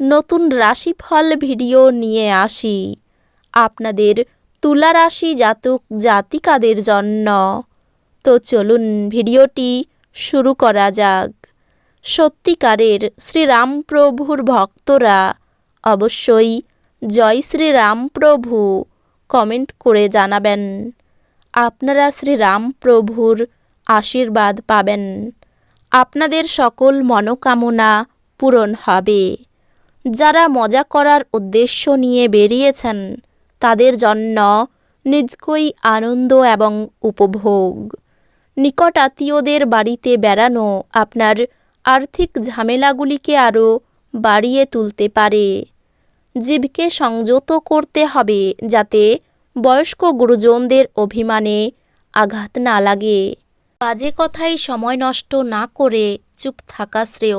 নতুন রাশিফল ভিডিও নিয়ে আসি। আপনাদের তুলা রাশি জাতক জাতিকাদের জন্য। তো চলুন ভিডিওটি শুরু করা যাক। সত্যিকারের শ্রীরামপ্রভুর ভক্তরা অবশ্যই জয় শ্রীরামপ্রভু কমেন্ট করে জানাবেন। আপনারা শ্রীরামপ্রভুর আশীর্বাদ পাবেন। আপনাদের সকল মনোকামনা পূরণ হবে। যারা মজা করার উদ্দেশ্য নিয়ে বেরিয়েছেন, তাদের জন্য নিজকই আনন্দ এবং উপভোগ। নিকট আত্মীয়দের বাড়িতে বেড়ানো আপনার আর্থিক ঝামেলাগুলিকে আরও বাড়িয়ে তুলতে পারে। জীবকে সংযত করতে হবে যাতে বয়স্ক গুরুজনদের অভিমানে আঘাত না লাগে। বাজে কথায় সময় নষ্ট না করে চুপ থাকা শ্রেয়।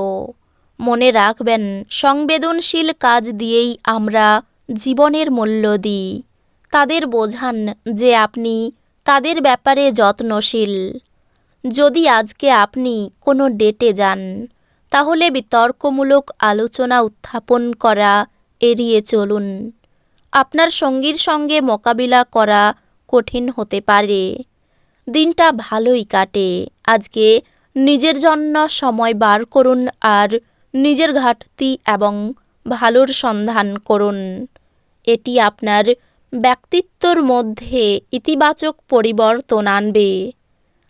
মনে রাখবেন, সংবেদনশীল কাজ দিয়েই আমরা জীবনের মূল্য দিই। তাদের বোঝান যে আপনি তাদের ব্যাপারে যত্নশীল। যদি আজকে আপনি কোনো ডেটে যান, তাহলে বিতর্কমূলক আলোচনা উত্থাপন করা এড়িয়ে চলুন। আপনার সঙ্গীর সঙ্গে মোকাবিলা করা কঠিন হতে পারে। দিনটা ভালোই কাটে। আজকে নিজের জন্য সময় বার করুন আর নিজের ঘাটতি এবং ভালোর সন্ধান করুন। এটি আপনার ব্যক্তিত্বর মধ্যে ইতিবাচক পরিবর্তন আনবে।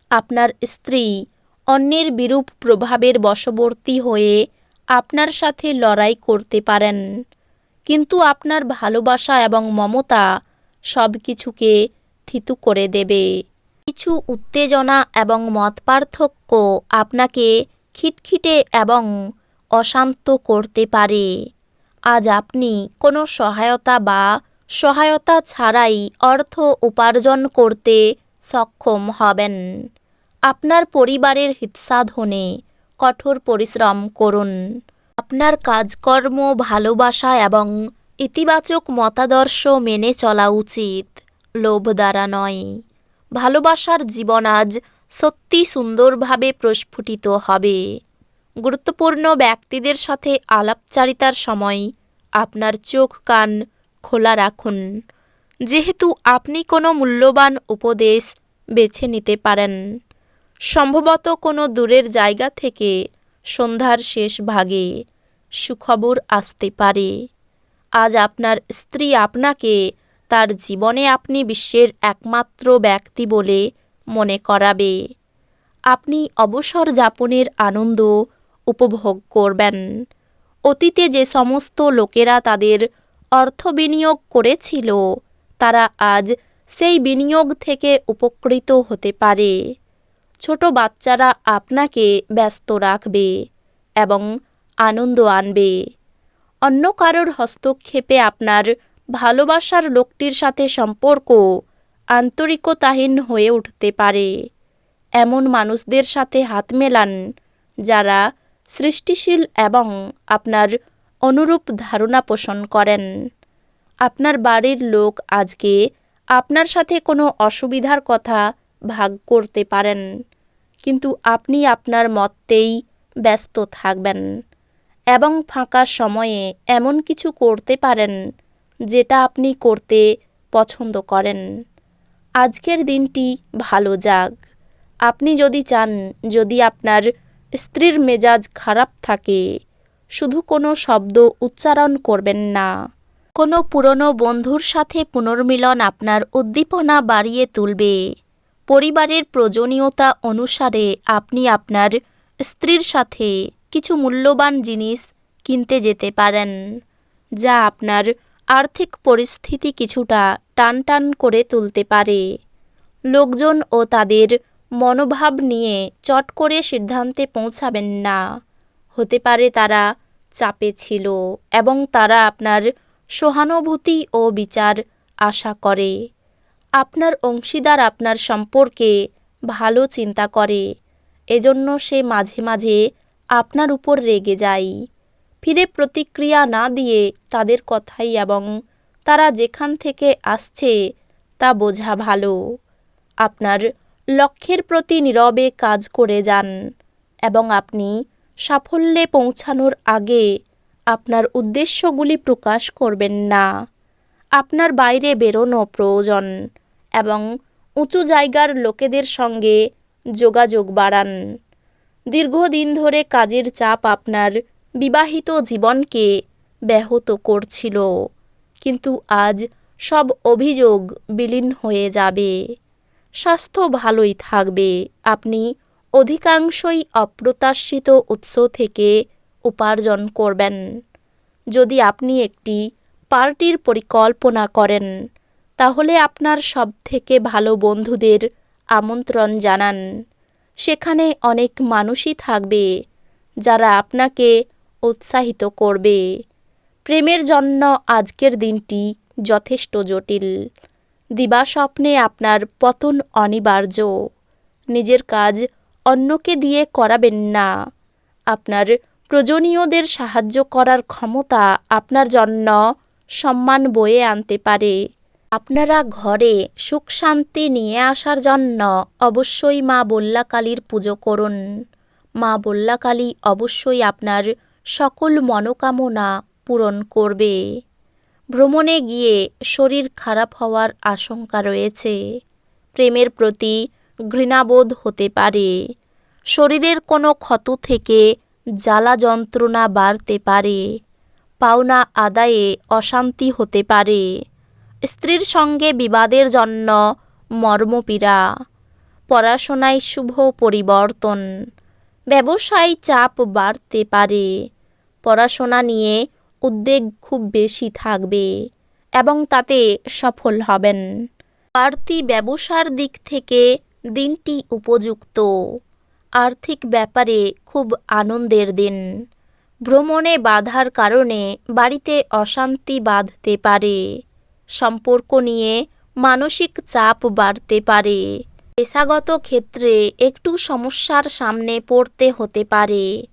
আপনার স্ত্রী অন্যের বিরূপ প্রভাবের বশবর্তী হয়ে আপনার সাথে লড়াই করতে পারেন। কিন্তু আপনার ভালোবাসা এবং মমতা সব কিছুকে থিতু করে দেবে। কিছু উত্তেজনা এবং মত পার্থক্য আপনাকে খিটখিটে এবং অশান্ত করতে পারে। আজ আপনি কোনো সহায়তা বা সহায়তা ছাড়াই অর্থ উপার্জন করতে সক্ষম হবেন। আপনার পরিবারের হিতসাধনে কঠোর পরিশ্রম করুন। আপনার কাজকর্ম, ভালোবাসা এবং ইতিবাচক মতাদর্শ মেনে চলা উচিত। লোভ দ্বারা নয়। ভালোবাসার জীবন আজ সত্যি সুন্দরভাবে প্রস্ফুটিত হবে। গুরুত্বপূর্ণ ব্যক্তিদের সাথে আলাপচারিতার সময় আপনার চোখ কান খোলা রাখুন। যেহেতু আপনি কোনো মূল্যবান উপদেশ বেছে নিতে পারেন, সম্ভবত কোনো দূরের জায়গা থেকে সন্ধ্যার শেষ ভাগে সুখবর আসতে পারে। আজ আপনার স্ত্রী আপনাকে তার জীবনে আপনি বিশ্বের একমাত্র ব্যক্তি বলে মনে করাবে। আপনি অবসর যাপনের আনন্দ উপভোগ করবেন। অতীতে যে সমস্ত লোকেরা তাদের অর্থ বিনিয়োগ করেছিল, তারা আজ সেই বিনিয়োগ থেকে উপকৃত হতে পারে। ছোট বাচ্চারা আপনাকে ব্যস্ত রাখবে এবং আনন্দ আনবে। অন্য কারোর হস্তক্ষেপে আপনার ভালোবাসার লোকটির সাথে সম্পর্ক আন্তরিকতাহীন হয়ে উঠতে পারে। এমন মানুষদের সাথে হাত মেলান যারা সৃষ্টিশীল এবং আপনার অনুরূপ ধারণা পোষণ করেন। আপনার বাড়ির লোক আজকে আপনার সাথে কোনো অসুবিধার কথা ভাগ করতে পারেন, কিন্তু আপনি আপনার মতেই ব্যস্ত থাকবেন এবং ফাঁকা সময়ে এমন কিছু করতে পারেন যেটা আপনি করতে পছন্দ করেন। আজকের দিনটি ভালো যাক। আপনি যদি চান, যদি আপনার স্ত্রীর মেজাজ খারাপ থাকে। শুধু কোনো শব্দ উচ্চারণ করবেন না। কোনো পুরনো বন্ধুর সাথে পুনর্মিলন আপনার উদ্দীপনা বাড়িয়ে তুলবে। পরিবারের প্রয়োজনীয়তা অনুসারে আপনি আপনার স্ত্রীর সাথে কিছু মূল্যবান জিনিস কিনতে যেতে পারেন, যা আপনার আর্থিক পরিস্থিতি কিছুটা টানটান করে তুলতে পারে। লোকজন ও তাদের মনোভাব নিয়ে চট করে সিদ্ধান্তে পৌঁছাবেন না। হতে পারে তারা চাপে ছিল এবং তারা আপনার সহানুভূতি ও বিচার আশা করে। আপনার অংশীদার আপনার সম্পর্কে ভালো চিন্তা করে। এজন্য সে মাঝে মাঝে আপনার উপর রেগে যায়। ফিরে প্রতিক্রিয়া না দিয়ে তাদের কথাই এবং তারা যেখান থেকে আসছে তা বোঝা ভালো। আপনার লক্ষ্যের প্রতি নীরবে কাজ করে যান এবং আপনি সাফল্যে পৌঁছানোর আগে আপনার উদ্দেশ্যগুলি প্রকাশ করবেন না। আপনার বাইরে বেরোনো প্রয়োজন এবং উঁচু জায়গার লোকেদের সঙ্গে যোগাযোগ বাড়ান। দীর্ঘদিন ধরে কাজের চাপ আপনার বিবাহিত জীবনকে ব্যাহত করছিল, কিন্তু আজ সব অভিযোগ বিলীন হয়ে যাবে। স্বাস্থ্য ভালোই থাকবে। আপনি অধিকাংশই অপ্রত্যাশিত উৎস থেকে উপার্জন করবেন। যদি আপনি একটি পার্টির পরিকল্পনা করেন, তাহলে আপনার সবথেকে ভালো বন্ধুদের আমন্ত্রণ জানান। সেখানে অনেক মানুষই থাকবে, যারা আপনাকে উৎসাহিত করবে। প্রেমের জন্য আজকের দিনটি যথেষ্ট জটিল। দিবাস্বপ্নে আপনার পতন অনিবার্য। নিজের কাজ অন্যকে দিয়ে করাবেন না। আপনার প্রয়োজনীয়দের সাহায্য করার ক্ষমতা আপনার জন্য সম্মান বয়ে আনতে পারে। আপনারা ঘরে সুখ শান্তি নিয়ে আসার জন্য অবশ্যই মা বল্লাকালীর পুজো করুন। মা বল্লাকালী অবশ্যই আপনার সকল মনোকামনা পূরণ করবে। ভ্রমণে গিয়ে শরীর খারাপ হওয়ার আশঙ্কা রয়েছে। প্রেমের প্রতি ঘৃণাবোধ হতে পারে। শরীরের কোনো ক্ষত থেকে জ্বালা যন্ত্রণা বাড়তে পারে। পাওনা আদায়ে অশান্তি হতে পারে। স্ত্রীর সঙ্গে বিবাদের জন্য মর্মপীড়া। পড়াশোনায় শুভ পরিবর্তন। ব্যবসায় চাপ বাড়তে পারে। পড়াশোনা নিয়ে উদ্বেগ খুব বেশি থাকবে এবং তাতে সফল হবেন। বাড়তি ব্যবসার দিক থেকে দিনটি উপযুক্ত। আর্থিক ব্যাপারে খুব আনন্দের দিন। ভ্রমণে বাধার কারণে বাড়িতে অশান্তি বাঁধতে পারে। সম্পর্ক নিয়ে মানসিক চাপ বাড়তে পারে। পেশাগত ক্ষেত্রে একটু সমস্যার সামনে পড়তে হতে পারে।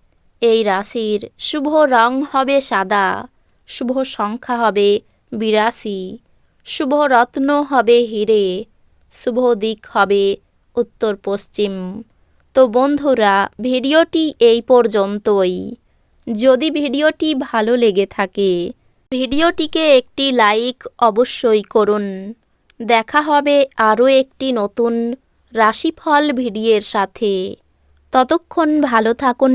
এই রাশির শুভ রং হবে সাদা, শুভ সংখ্যা হবে বিরাশি, শুভ রত্ন হবে হিরে, শুভ দিক হবে উত্তর পশ্চিম। তো বন্ধুরা, ভিডিওটি এই পর্যন্তই। যদি ভিডিওটি ভালো লেগে থাকে, ভিডিওটিকে একটি লাইক অবশ্যই করুন। দেখা হবে আরও একটি নতুন রাশিফল ভিডিওর সাথে। ততক্ষণ ভালো থাকুন